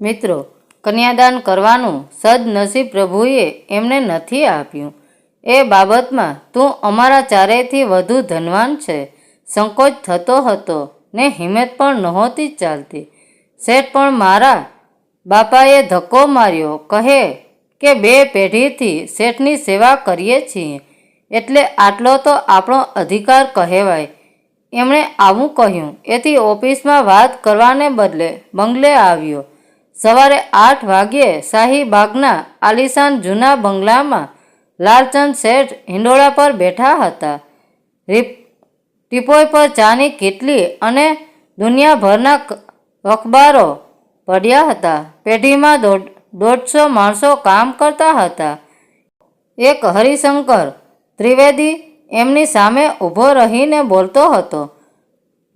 મિત્રો, કન્યાદાન કરવાનું સદનસીબ પ્રભુએ એમને નથી આપ્યું. એ બાબતમાં તું અમારા ચારેયથી વધુ ધનવાન છે. સંકોચ થતો હતો ને હિંમત પણ નહોતી ચાલતી. શેઠ પણ મારા બાપાએ ધક્કો માર્યો, કહે કે બે પેઢીથી શેઠની સેવા કરીએ છીએ. એટલે આટલો તો આપણો અધિકાર કહેવાય. એમણે આવું કહ્યું. એથી ઓફિસમાં વાત કરવાને બદલે બંગલે આવ્યો. સવારે આઠ વાગ્યે શાહીબાગના આલિશાન જૂના બંગલામાં લાલચંદ શેઠ હિંડોળા પર બેઠા હતા. રીપ- ટીપોય પર ચાની કેટલી અને દુનિયાભરના અખબારો પડ્યા હતા. પેઢીમાં દોઢ, દોઢસો માણસો કામ કરતા હતા. એક હરિશંકર ત્રિવેદી એમની સામે ઊભો રહીને બોલતો હતો,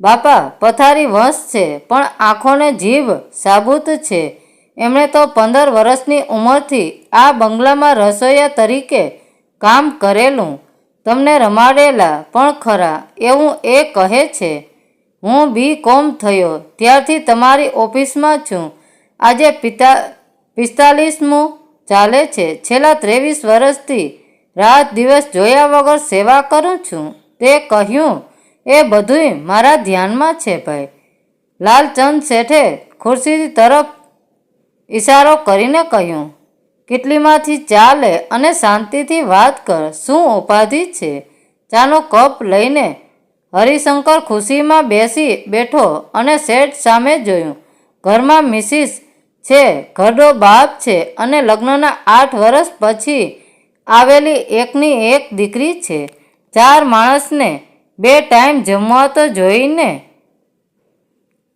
બાપા, પથારી વંશ છે, પણ આંખોને જીભ સાબુત છે. એમણે તો પંદર વર્ષની ઉંમરથી આ બંગલામાં રસોઈયા તરીકે કામ કરેલું. તમને રમાડેલા પણ ખરા, એવું એ કહે છે, હું બી કોમ થયો, ત્યારથી તમારી ઓફિસમાં છું. આજે પિતા, પિસ્તાલીસમું ચાલે છે. છેલ્લા ત્રેવીસ વર્ષથી રાત દિવસ જોયા વગર સેવા કરું છું. તે કહ્યું, એ બધુંય મારા ધ્યાનમાં છે ભાઈ. લાલચંદ શેઠે ખુરશી તરફ ઈશારો કરીને કહ્યું, કેટલીમાંથી ચા લે અને શાંતિથી વાત કર, શું ઉપાધિ છે ચાનો કપ લઈને હરિશંકર ખુશીમાં બેસી બેઠો અને શેઠ સામે જોયું, ઘરમાં મિસિસ છે, ઘરડો બાપ છે અને લગ્નના આઠ વર્ષ પછી આવેલી એકની એક દીકરી છે. ચાર માણસને બે ટાઈમ જમવા તો જોઈને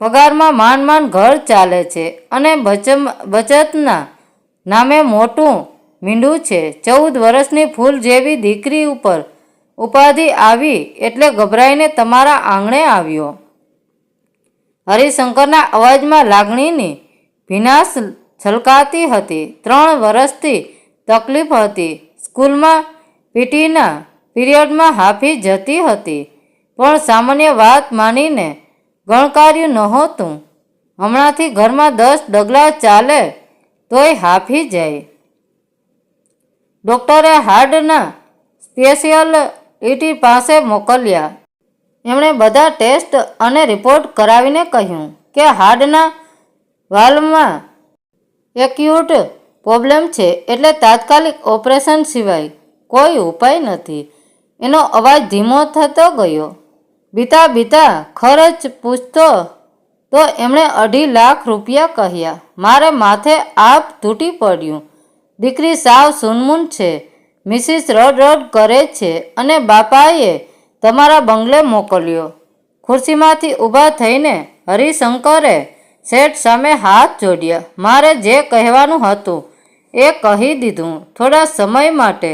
પગારમાં માંડ માંડ ઘર ચાલે છે અને બચતના નામે મોટું મીંડું છે. ચૌદ વર્ષની ફૂલ જેવી દીકરી ઉપર ઉપાધિ આવી એટલે ગભરાઈને તમારા આંગણે આવ્યો. હરિશંકરના અવાજમાં લાગણીની ભીનાશ છલકાતી હતી. ત્રણ વર્ષથી તકલીફ હતી. સ્કૂલમાં પીટીના પીરિયડમાં હાફી જતી હતી. પણ સામાન્ય વાત માનીને ગણકાર્યું નહોતું. હમણાંથી ઘરમાં દસ ડગલા ચાલે તોય હાફી જાય. ડૉક્ટરે હાર્ડના સ્પેશિયલ ઈટી પાસે મોકલ્યા. એમણે બધા ટેસ્ટ અને રિપોર્ટ કરાવીને કહ્યું કે હાર્ડના વાલમાં એક્યુટ પ્રોબ્લેમ છે એટલે તાત્કાલિક ઓપરેશન સિવાય કોઈ ઉપાય નથી. એનો અવાજ ધીમો થતો ગયો. બીતા બીતા ખર્ચ પૂછતો, તો એમણે અઢી લાખ રૂપિયા કહ્યા. મારે માથે આપ તૂટી પડ્યું. દીકરી સાવ સુનમુન છે. મિસિસ રડ રડ કરે છે અને બાપાએ તમારા બંગલે મોકલ્યો. ખુરશીમાંથી ઊભા થઈને હરિશંકરે શેઠ સામે હાથ જોડ્યા. મારે જે કહેવાનું હતું એ કહી દીધું. થોડા સમય માટે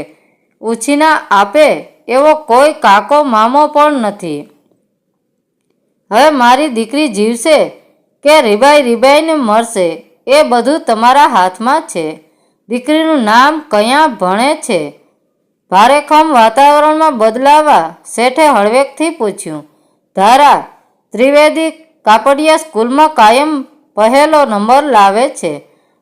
ઉછીના આપે એવો કોઈ કાકો મામો પણ નથી. હવે મારી દીકરી જીવશે કે રીબાઈ રીબાઈને મરશે, એ બધું તમારા હાથમાં છે. દીકરીનું નામ કયાં ભણે છે? ભારેખમ વાતાવરણમાં બદલાવા શેઠે હળવેકથી પૂછ્યું, ધારા, ત્રિવેદી કાપડિયા સ્કૂલમાં કાયમ પહેલો નંબર લાવે છે.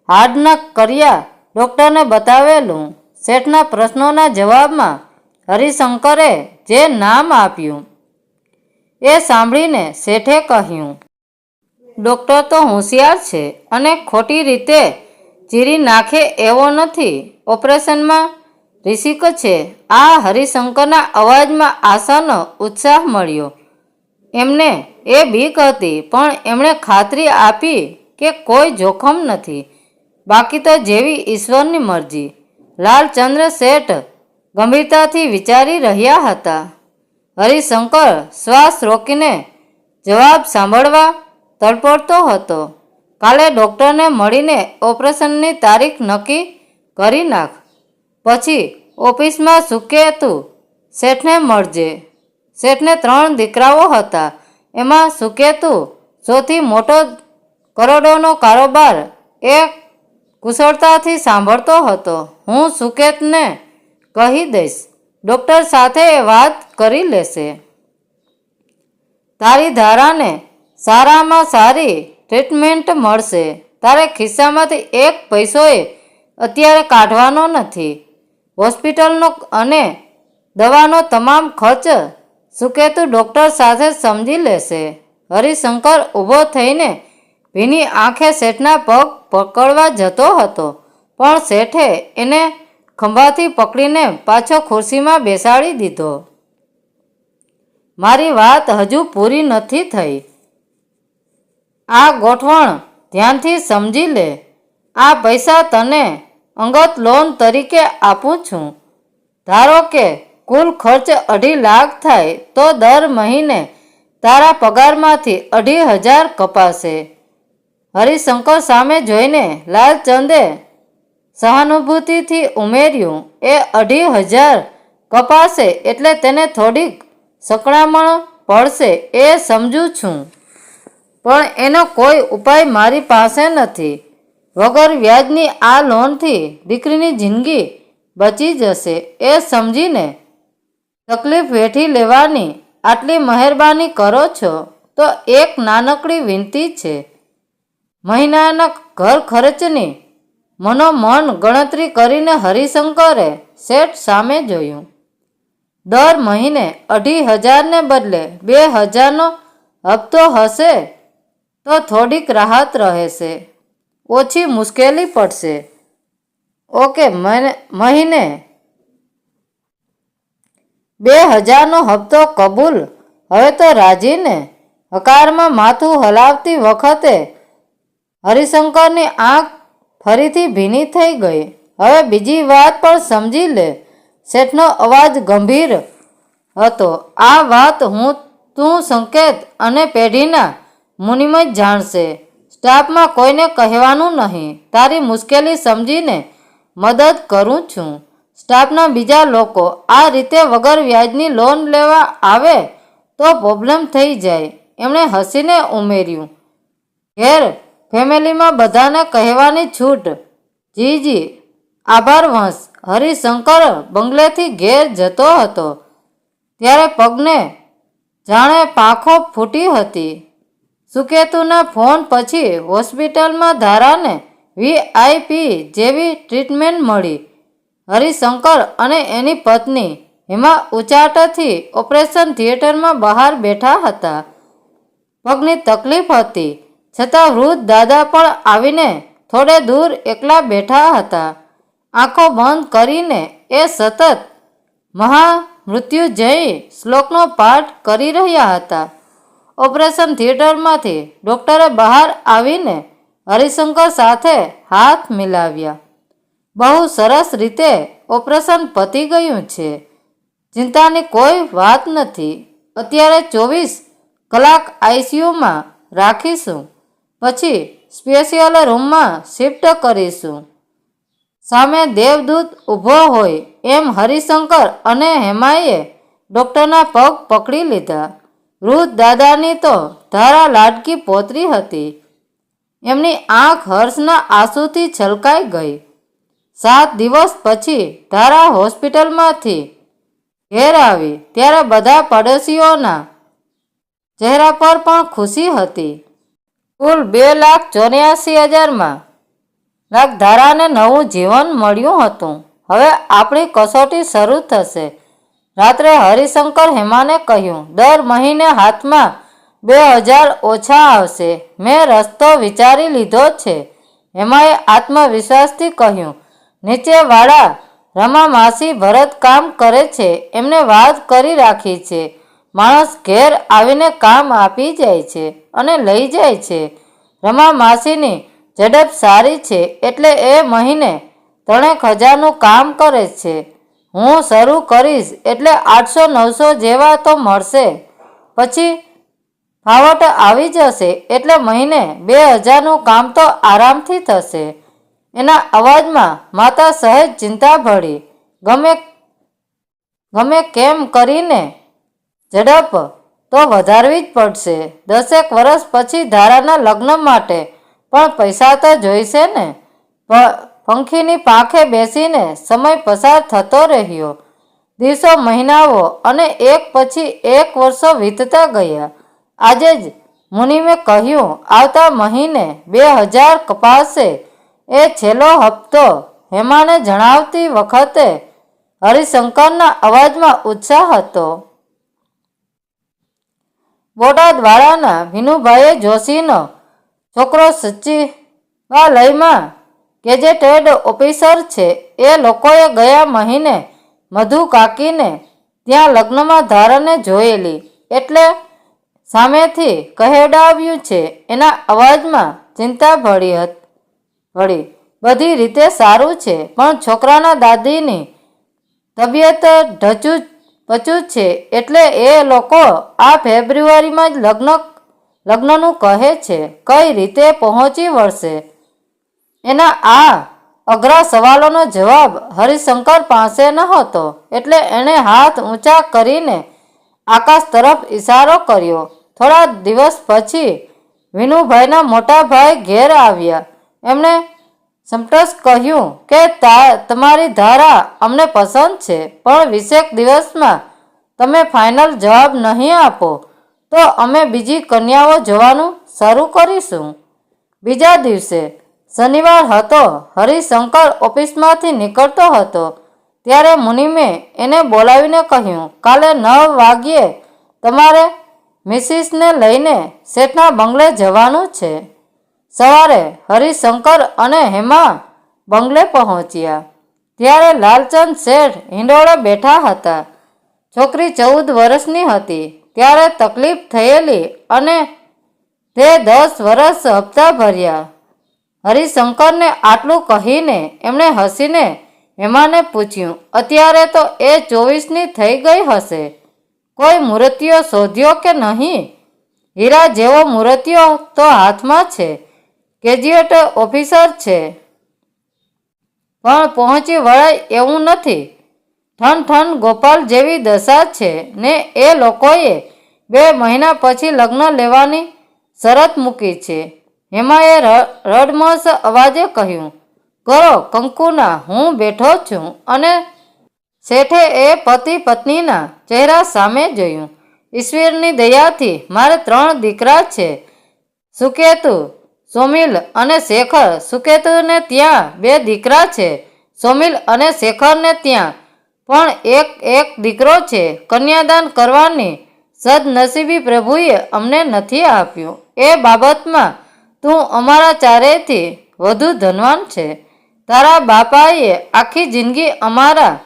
હાર્ડના કર્યા ડૉક્ટરને બતાવેલું. શેઠના પ્રશ્નોના જવાબમાં હરિશંકરે જે નામ આપ્યું એ સાંભળીને શેઠે કહ્યું, ડૉક્ટર તો હોશિયાર છે અને ખોટી રીતે ચીરી નાખે એવો નથી. ઓપરેશનમાં રિસિક છે. આ હરિશંકરના અવાજમાં આશાનો ઉત્સાહ મળ્યો. એમને એ બીક હતી, પણ એમણે ખાતરી આપી કે કોઈ જોખમ નથી. બાકી તો જેવી ઈશ્વરની મરજી. લાલચંદ્ર શેઠ ગંભીરતાથી વિચારી રહ્યા હતા. હરિશંકર શ્વાસ રોકીને જવાબ સાંભળવા તડપડતો હતો. કાલે ડૉક્ટરને મળીને ઓપરેશનની તારીખ નક્કી કરી નાખ. પછી ઓફિસમાં સુકે તું. શેઠને મળજે. શેઠને ત્રણ દીકરાઓ હતા. એમાં સુકેતુ સૌથી મોટો કરોડોનો કારોબાર એ કુશળતાથી સાંભળતો હતો. હું સુકેતને કહી દઈશ. ડૉક્ટર સાથે વાત કરી લેશે. તારી ધારાને સારામાં સારી ટ્રીટમેન્ટ મળશે. તારે ખિસ્સામાંથી એક પૈસોએ અત્યારે કાઢવાનો નથી. હોસ્પિટલનો અને દવાનો તમામ ખર્ચ સુકેતુ ડૉક્ટર સાથે સમજી લેશે. હરિશંકર ઊભો થઈને ભીની આંખે શેઠના પગ પકડવા જતો હતો, પણ શેઠે એને ખંભાથી પકડીને પાછો ખુરશીમાં બેસાડી દીધો. મારી વાત હજુ પૂરી નથી થઈ. આ ગોઠવણ ધ્યાનથી સમજી લે. આ પૈસા તને અંગત લોન તરીકે આપું છું. ધારો કે કુલ ખર્ચ અઢી લાખ થાય, તો દર મહિને તારા પગારમાંથી અઢી હજાર કપાશે. હરિશંકર સામે જોઈને લાલચંદે સહાનુભૂતિથી ઉમેર્યું, એ અઢી હજાર કપાશે એટલે તેને થોડીક સકળામણ પડશે એ સમજું છું. પણ એનો કોઈ ઉપાય મારી પાસે નથી. વગર વ્યાજની આ લોનથી દીકરીની જિંદગી બચી જશે એ સમજીને તકલીફ વેઠી લેવાની આટલી મહેરબાની કરો છો તો એક નાનકડી વિનંતી છે. મહિનાના ઘર ખર્ચની મનોમન ગણતરી કરીને હરિશંકરે શેઠ સામે જોયું. દર મહિને અઢી હજારને બદલે બે હજારનો હપ્તો હશે તો થોડીક રાહત રહેશે. ઓછી મુશ્કેલી પડશે. ઓકે મહિને બે હજારનો હપ્તો કબૂલ? હવે તો રાજીને હકારમાં માથું હલાવતી વખતે હરિશંકરની આંખ ફરીથી ભીની થઈ ગઈ. હવે બીજી વાત પણ સમજી લે. શેઠનો અવાજ ગંભીર હતો. આ વાત હું તું સંકેત અને પેઢીના મુનિમય જાણશે. સ્ટાફમાં કોઈને કહેવાનું નહીં. તારી મુશ્કેલી સમજીને મદદ કરું છું. સ્ટાફના બીજા લોકો આ રીતે વગર વ્યાજની લોન લેવા આવે તો પ્રોબ્લેમ થઈ જાય. એમણે હસીને ઉમેર્યું, ઘેર ફેમિલીમાં બધાને કહેવાની છૂટ. જી જી આભાર વંશ. હરિશંકર બંગલેથી ઘેર જતો હતો. ત્યારે પગને જાણે પાંખો ફૂટી હતી. સુકેતુના ફોન પછી હોસ્પિટલમાં ધારાને વીઆઈપી જેવી ટ્રીટમેન્ટ મળી. હરિશંકર અને એની પત્ની હેમા ઉચાટથી ઓપરેશન થિયેટરમાં બહાર બેઠા હતા. પગની તકલીફ હતી. છતાં વૃદ્ધ દાદા પણ આવીને થોડે દૂર એકલા બેઠા હતા. આંખો બંધ કરીને એ સતત મહામૃત્યુજય શ્લોકનો પાઠ કરી રહ્યા હતા. ઓપરેશન થિયેટરમાંથી ડૉક્ટરે બહાર આવીને હરિશંકર સાથે હાથ મિલાવ્યા. બહુ સરસ રીતે ઓપરેશન પતી ગયું છે. ચિંતાની કોઈ વાત નથી. અત્યારે ચોવીસ કલાક આઈસીયુમાં રાખીશું. પછી સ્પેશિયલ રૂમમાં શિફ્ટ કરીશું. સામે દેવદૂત ઊભો હોય એમ હરિશંકર અને હેમાએ ડૉક્ટરના પગ પકડી લીધા. વૃદ્ધ દાદાની તો ધારા લાડકી પોતરી હતી. એમની આંખ હર્ષના આંસુથી છલકાઈ ગઈ. સાત દિવસ પછી ધારા હોસ્પિટલમાંથી ઘેર આવી. ત્યારે બધા પડોશીઓના ચહેરા પર પણ ખુશી હતી. કુલ બે લાખ ચોર્યાસી હજારમાં લાખ ધારાને નવું જીવન મળ્યું હતું. હવે આપણી કસોટી શરૂ થશે. રાત્રે હરિશંકર હેમાને કહ્યું, દર મહિને હાથમાં બે હજાર ઓછા આવશે. મેં રસ્તો વિચારી લીધો છે. હેમાએ આત્મવિશ્વાસથી કહ્યું, નીચેવાળા રમા માસી ભરત કામ કરે છે. એમને વાત કરી રાખી છે. માણસ ઘેર આવીને કામ આપી જાય છે અને લઈ જાય છે. રમા માસીની ઝડપ સારી છે એટલે એ મહિને ત્રણેક હજારનું કામ કરે છે. હું શરૂ કરીશ એટલે આઠસો નવસો જેવા તો મળશે. પછી ફાવટ આવી જશે એટલે મહિને બે હજારનું કામ તો આરામથી થશે. એના અવાજમાં માતા સહેજ ચિંતા ભળી. ગમે ગમે કેમ કરીને ઝડપ તો વધારવી જ પડશે. દસેક વર્ષ પછી ધારાના લગ્ન માટે પણ પૈસા તો જોઈશે ને. પંખીની પાંખે બેસીને સમય પસાર થતો રહ્યો. દિવસો, મહિનાઓ અને એક પછી એક વર્ષો વીતતા ગયા. આજે જ મુનિમે કહ્યું, આવતા મહિને બે હજાર કપાશે. એ છેલ્લો હપ્તો હેમાને જણાવતી વખતે હરિશંકરના અવાજમાં ઉત્સાહ હતો. બોટાદવાળાના વિનુભાઈએ જોશીનો છોકરો સચિવાલયમાં ગેજેટેડ ઓફિસર છે. એ લોકોએ ગયા મહિને મધુ કાકીને ત્યાં લગ્નમાં ધારણે જોયેલી એટલે સામેથી કહેડાવ્યું છે. એના અવાજમાં ચિંતા ભળી હતી ભળી બધી રીતે સારું છે, પણ છોકરાના દાદીની તબિયત ઢચું પચું છે. એટલે એ લોકો આ ફેબ્રુઆરીમાં જ લગ્ન, લગ્નનું કહે છે, કઈ રીતે પહોંચી વળશે? એના આ અઘરા સવાલોનો જવાબ હરિશંકર પાસે નહોતો એટલે એણે હાથ ઊંચા કરીને આકાશ તરફ ઇશારો કર્યો. થોડા દિવસ પછી વિનુભાઈના મોટા ભાઈ ઘેર આવ્યા. એમણે સમટસ કહ્યું કે તમારી ધારા અમને પસંદ છે, પણ વીસેક દિવસમાં તમે ફાઇનલ જવાબ નહીં આપો, તો અમે બીજી કન્યાઓ જોવાનું શરૂ કરીશું. બીજા દિવસે શનિવાર હતો, હરિશંકર ઓફિસમાંથી નીકળતો હતો, ત્યારે મુનિમે એને બોલાવીને કહ્યું, કાલે નવ વાગ્યે તમારે મિસિસને લઈને શેઠના બંગલે જવાનું છે. સવારે હરિશંકર અને હેમા બંગલે પહોંચ્યા. ત્યારે લાલચંદ શેઠ હિંડોળે બેઠા હતા. છોકરી ચૌદ વર્ષની હતી. ત્યારે તકલીફ થયેલી અને તે દસ વર્ષ હપ્તા ભર્યા હરિશંકરને આટલું કહીને એમણે હસીને હેમાને પૂછ્યું, અત્યારે તો એ ચોવીસની થઈ ગઈ હશે. કોઈ મૂર્તિઓ શોધ્યો કે નહીં? હીરા જેવો મૂર્તિઓ તો હાથમાં છે. ગ્રેજ્યુએટ ઓફિસર છે. પણ પહોંચી વળાય એવું નથી. ઠન ઠન ગોપાલ જેવી દશા છે ને એ લોકોએ બે મહિના પછી લગ્ન લેવાની શરત મૂકી છે. હેમાએ રડમસ અવાજે કહ્યું, કરો, કંકુના, હું બેઠો છું. અને શેઠે એ પતિ પત્નીના ચહેરા સામે જોયું, ઈશ્વરની દયાથી મારે ત્રણ દીકરા છે. સુકેતુ સોમિલ અને શેખર સુકેતુને ત્યાં બે દીકરા છે. સોમિલ અને શેખરને ત્યાં પણ એક એક દીકરો છે. કન્યાદાન કરવાની સદનસીબી પ્રભુએ અમને નથી આપ્યું. એ બાબતમાં તું અમારા ચારેયથી વધુ ધનવાન છે. તારા બાપાએ આખી જિંદગી અમારા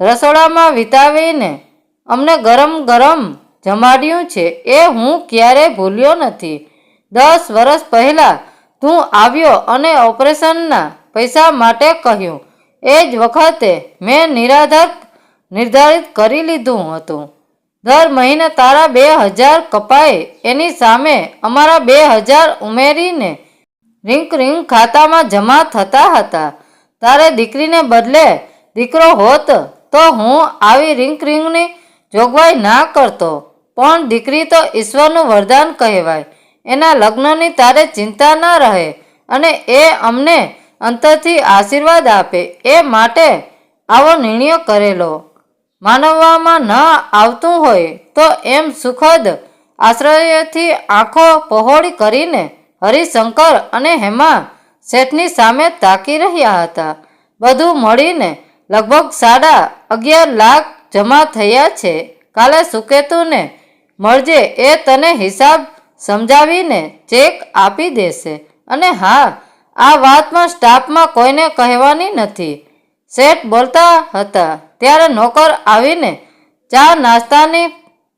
રસોડામાં વિતાવીને અમને ગરમ ગરમ જમાડ્યું છે. એ હું ક્યારેય ભૂલ્યો નથી. દસ વર્ષ પહેલાં તું આવ્યો અને ઓપરેશનના પૈસા માટે કહ્યું. એ જ વખતે મેં નિરાધાર નિર્ધારિત કરી લીધું હતું. દર મહિને તારા બે હજાર કપાય એની સામે અમારા બે હજાર ઉમેરીને રિંક રિંક ખાતામાં જમા થતા હતા. તારે દીકરીને બદલે દીકરો હોત તો હું આવી રિંક રિંગની જોગવાઈ ના કરતો. પણ દીકરી તો ઈશ્વરનું વરદાન કહેવાય. એના લગ્નની તારે ચિંતા ના રહે અને એ અમને અંતરથી આશીર્વાદ આપે, એ માટે આવો નિર્ણય કરેલો. માનવામાં ન આવતું હોય તો એમ સુખદ આશ્રયથી આંખો પહોળી કરીને હરિશંકર અને હેમા શેઠની સામે તાકી રહ્યા હતા. બધું મળીને લગભગ સાડા અગિયાર લાખ જમા થયા છે. કાલે સુકેતુને મળજે એ તને હિસાબ સમજાવીને ચેક આપી દેશે. અને હા, આ વાતમાં સ્ટાફમાં કોઈને કહેવાની નથી. શેઠ બોલતા હતા. ત્યારે નોકર આવીને ચા નાસ્તાની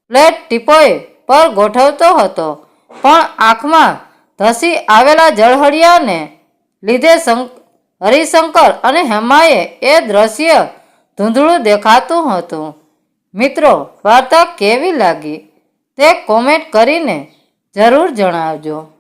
પ્લેટ ટીપોય પર ગોઠવતો હતો. પણ આંખમાં ધસી આવેલા જળહળિયાને લીધે શંક- હરિશંકર અને હેમાએ એ દ્રશ્ય ધૂંધળું દેખાતું હતું. મિત્રો, વાર્તા કેવી લાગી? તે કોમેન્ટ કરીને જરૂર જણાવજો.